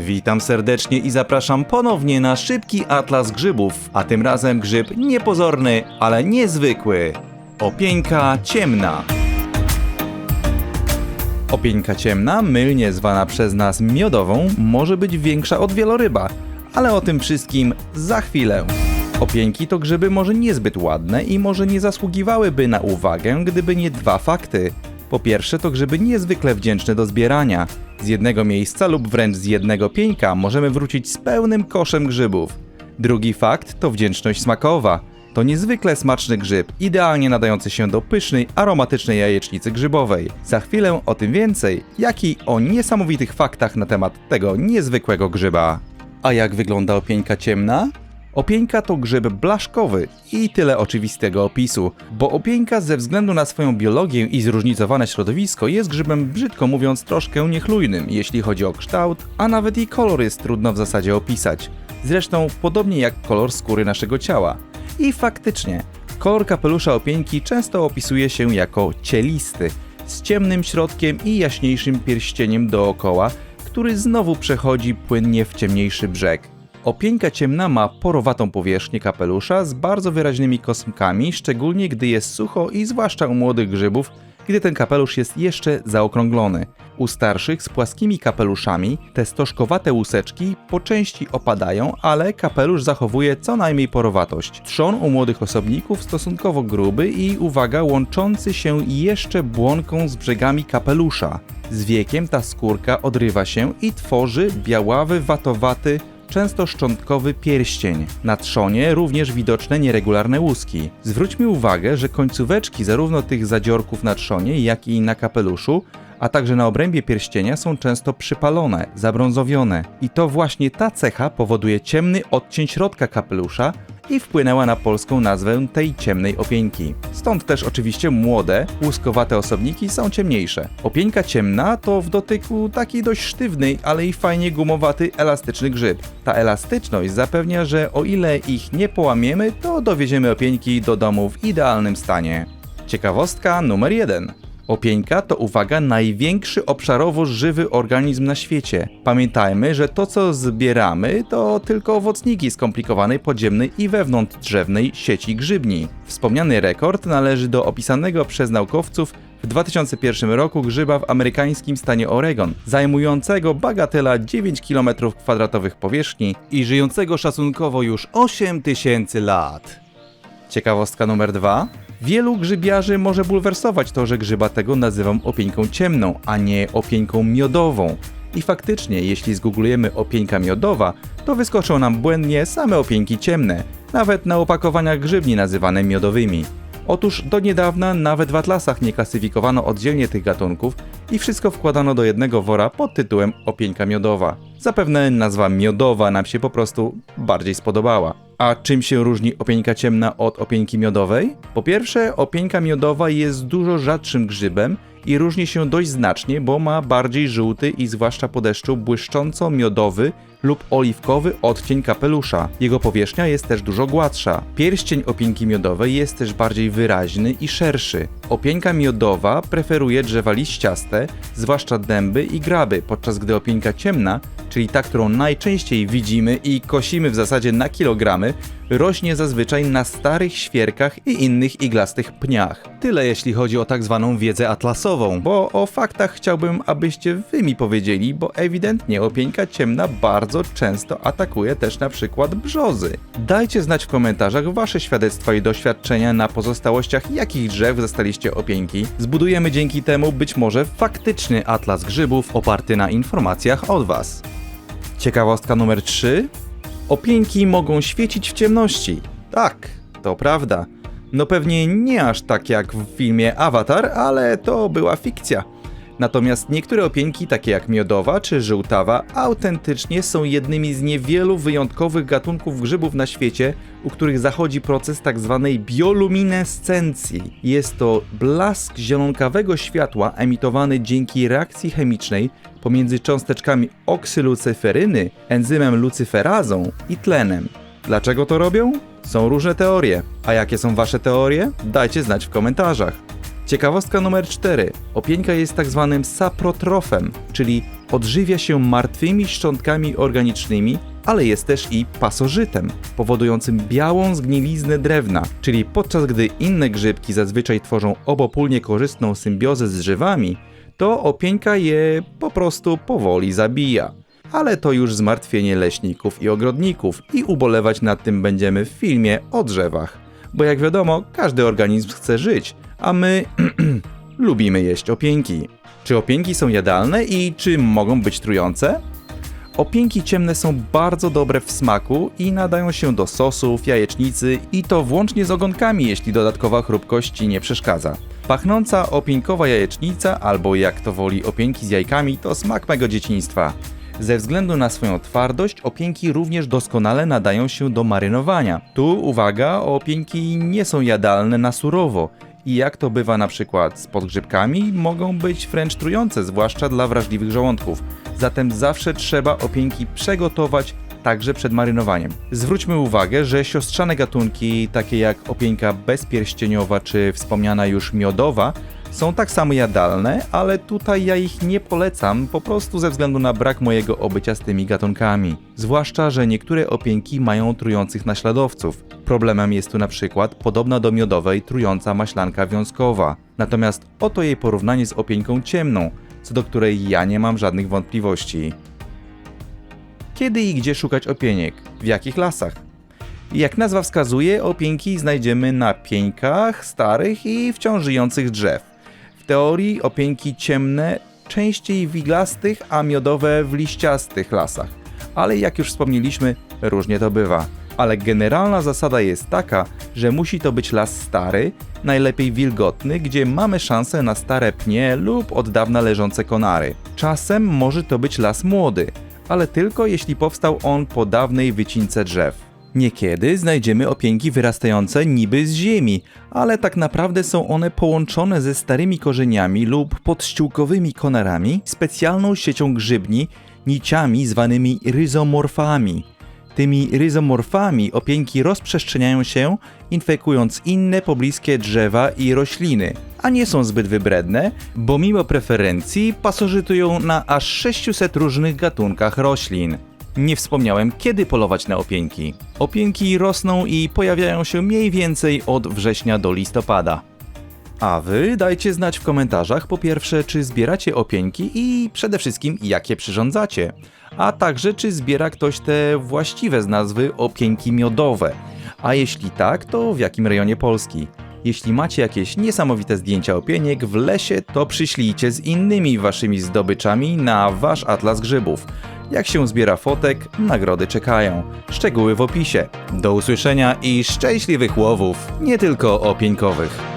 Witam serdecznie i zapraszam ponownie na szybki atlas grzybów, a tym razem grzyb niepozorny, ale niezwykły. Opieńka ciemna. Opieńka ciemna, mylnie zwana przez nas miodową, może być większa od wieloryba, ale o tym wszystkim za chwilę. Opieńki to grzyby może niezbyt ładne i może nie zasługiwałyby na uwagę, gdyby nie dwa fakty. Po pierwsze, to grzyby niezwykle wdzięczne do zbierania. Z jednego miejsca lub wręcz z jednego pieńka możemy wrócić z pełnym koszem grzybów. Drugi fakt to wdzięczność smakowa. To niezwykle smaczny grzyb, idealnie nadający się do pysznej, aromatycznej jajecznicy grzybowej. Za chwilę o tym więcej, jak i o niesamowitych faktach na temat tego niezwykłego grzyba. A jak wygląda opieńka ciemna? Opieńka to grzyb blaszkowy i tyle oczywistego opisu, bo opieńka ze względu na swoją biologię i zróżnicowane środowisko jest grzybem brzydko mówiąc troszkę niechlujnym, jeśli chodzi o kształt, a nawet i kolor jest trudno w zasadzie opisać. Zresztą podobnie jak kolor skóry naszego ciała. I faktycznie, kolor kapelusza opieńki często opisuje się jako cielisty, z ciemnym środkiem i jaśniejszym pierścieniem dookoła, który znowu przechodzi płynnie w ciemniejszy brzeg. Opieńka ciemna ma porowatą powierzchnię kapelusza z bardzo wyraźnymi kosmkami, szczególnie gdy jest sucho i zwłaszcza u młodych grzybów, gdy ten kapelusz jest jeszcze zaokrąglony. U starszych z płaskimi kapeluszami te stożkowate łuseczki po części opadają, ale kapelusz zachowuje co najmniej porowatość. Trzon u młodych osobników stosunkowo gruby i uwaga, łączący się jeszcze błonką z brzegami kapelusza. Z wiekiem ta skórka odrywa się i tworzy białawy, watowaty, często szczątkowy pierścień. Na trzonie również widoczne nieregularne łuski. Zwróćmy uwagę, że końcóweczki zarówno tych zadziorków na trzonie, jak i na kapeluszu a także na obrębie pierścienia są często przypalone, zabrązowione. I to właśnie ta cecha powoduje ciemny odcień środka kapelusza i wpłynęła na polską nazwę tej ciemnej opieńki. Stąd też oczywiście młode, łuskowate osobniki są ciemniejsze. Opieńka ciemna to w dotyku taki dość sztywny, ale i fajnie gumowaty, elastyczny grzyb. Ta elastyczność zapewnia, że o ile ich nie połamiemy, to dowieziemy opieńki do domu w idealnym stanie. Ciekawostka numer jeden. Opieńka to uwaga największy obszarowo żywy organizm na świecie. Pamiętajmy, że to co zbieramy to tylko owocniki skomplikowanej podziemnej i wewnątrzdrzewnej sieci grzybni. Wspomniany rekord należy do opisanego przez naukowców w 2001 roku grzyba w amerykańskim stanie Oregon, zajmującego bagatela 9 km2 powierzchni i żyjącego szacunkowo już 8 tysięcy lat. Ciekawostka numer dwa. Wielu grzybiarzy może bulwersować to, że grzyba tego nazywam opieńką ciemną, a nie opieńką miodową. I faktycznie, jeśli zgooglujemy opieńka miodowa, to wyskoczą nam błędnie same opieńki ciemne, nawet na opakowaniach grzybni nazywane miodowymi. Otóż do niedawna nawet w atlasach nie klasyfikowano oddzielnie tych gatunków i wszystko wkładano do jednego wora pod tytułem opieńka miodowa. Zapewne nazwa miodowa nam się po prostu bardziej spodobała. A czym się różni opieńka ciemna od opieńki miodowej? Po pierwsze, opieńka miodowa jest dużo rzadszym grzybem i różni się dość znacznie, bo ma bardziej żółty i zwłaszcza po deszczu błyszcząco miodowy lub oliwkowy odcień kapelusza. Jego powierzchnia jest też dużo gładsza. Pierścień opieńki miodowej jest też bardziej wyraźny i szerszy. Opieńka miodowa preferuje drzewa liściaste, zwłaszcza dęby i graby, podczas gdy opieńka ciemna, czyli ta, którą najczęściej widzimy i kosimy w zasadzie na kilogramy, rośnie zazwyczaj na starych świerkach i innych iglastych pniach. Tyle jeśli chodzi o tak zwaną wiedzę atlasową, bo o faktach chciałbym, abyście wy mi powiedzieli, bo ewidentnie opieńka ciemna bardzo często atakuje też na przykład brzozy. Dajcie znać w komentarzach wasze świadectwa i doświadczenia na pozostałościach jakich drzew zastaliście opieńki. Zbudujemy dzięki temu być może faktyczny atlas grzybów oparty na informacjach od was. Ciekawostka numer 3. Opieńki mogą świecić w ciemności. Tak, to prawda. No pewnie nie aż tak jak w filmie Avatar, ale to była fikcja. Natomiast niektóre opieńki, takie jak miodowa czy żółtawa, autentycznie są jednymi z niewielu wyjątkowych gatunków grzybów na świecie, u których zachodzi proces tzw. bioluminescencji. Jest to blask zielonkawego światła emitowany dzięki reakcji chemicznej pomiędzy cząsteczkami oksylucyferyny, enzymem lucyferazą i tlenem. Dlaczego to robią? Są różne teorie. A jakie są wasze teorie? Dajcie znać w komentarzach. Ciekawostka numer 4. Opieńka jest tak zwanym saprotrofem, czyli odżywia się martwymi szczątkami organicznymi, ale jest też i pasożytem, powodującym białą zgniliznę drewna, czyli podczas gdy inne grzybki zazwyczaj tworzą obopólnie korzystną symbiozę z drzewami, to opieńka je po prostu powoli zabija. Ale to już zmartwienie leśników i ogrodników i ubolewać nad tym będziemy w filmie o drzewach. Bo jak wiadomo, każdy organizm chce żyć, a my lubimy jeść opieńki. Czy opieńki są jadalne i czy mogą być trujące? Opieńki ciemne są bardzo dobre w smaku i nadają się do sosów, jajecznicy i to włącznie z ogonkami, jeśli dodatkowa chrupkość nie przeszkadza. Pachnąca opieńkowa jajecznica, albo jak to woli opieńki z jajkami, to smak mego dzieciństwa. Ze względu na swoją twardość, opieńki również doskonale nadają się do marynowania. Tu uwaga, opieńki nie są jadalne na surowo i jak to bywa na przykład z podgrzybkami, mogą być wręcz trujące, zwłaszcza dla wrażliwych żołądków. Zatem zawsze trzeba opieńki przegotować także przed marynowaniem. Zwróćmy uwagę, że siostrzane gatunki, takie jak opieńka bezpierścieniowa czy wspomniana już miodowa, są tak samo jadalne, ale tutaj ja ich nie polecam po prostu ze względu na brak mojego obycia z tymi gatunkami. Zwłaszcza, że niektóre opieńki mają trujących naśladowców. Problemem jest tu na przykład podobna do miodowej trująca maślanka wiązkowa. Natomiast oto jej porównanie z opieńką ciemną, co do której ja nie mam żadnych wątpliwości. Kiedy i gdzie szukać opieniek? W jakich lasach? Jak nazwa wskazuje, opieńki znajdziemy na pieńkach starych i wciąż żyjących drzew. Teorii opieńki ciemne częściej w iglastych, a miodowe w liściastych lasach. Ale jak już wspomnieliśmy, różnie to bywa. Ale generalna zasada jest taka, że musi to być las stary, najlepiej wilgotny, gdzie mamy szansę na stare pnie lub od dawna leżące konary. Czasem może to być las młody, ale tylko jeśli powstał on po dawnej wycince drzew. Niekiedy znajdziemy opieńki wyrastające niby z ziemi, ale tak naprawdę są one połączone ze starymi korzeniami lub podściółkowymi konarami, specjalną siecią grzybni, niciami zwanymi ryzomorfami. Tymi ryzomorfami opieńki rozprzestrzeniają się, infekując inne pobliskie drzewa i rośliny, a nie są zbyt wybredne, bo mimo preferencji pasożytują na aż 600 różnych gatunkach roślin. Nie wspomniałem, kiedy polować na opieńki. Opieńki rosną i pojawiają się mniej więcej od września do listopada. A wy dajcie znać w komentarzach po pierwsze, czy zbieracie opieńki i przede wszystkim jakie przyrządzacie, a także czy zbiera ktoś te właściwe z nazwy opieńki miodowe, a jeśli tak, to w jakim rejonie Polski. Jeśli macie jakieś niesamowite zdjęcia opieniek w lesie, to przyślijcie z innymi waszymi zdobyczami na wasz atlas grzybów. Jak się zbiera fotek, nagrody czekają. Szczegóły w opisie. Do usłyszenia i szczęśliwych łowów, nie tylko opieńkowych.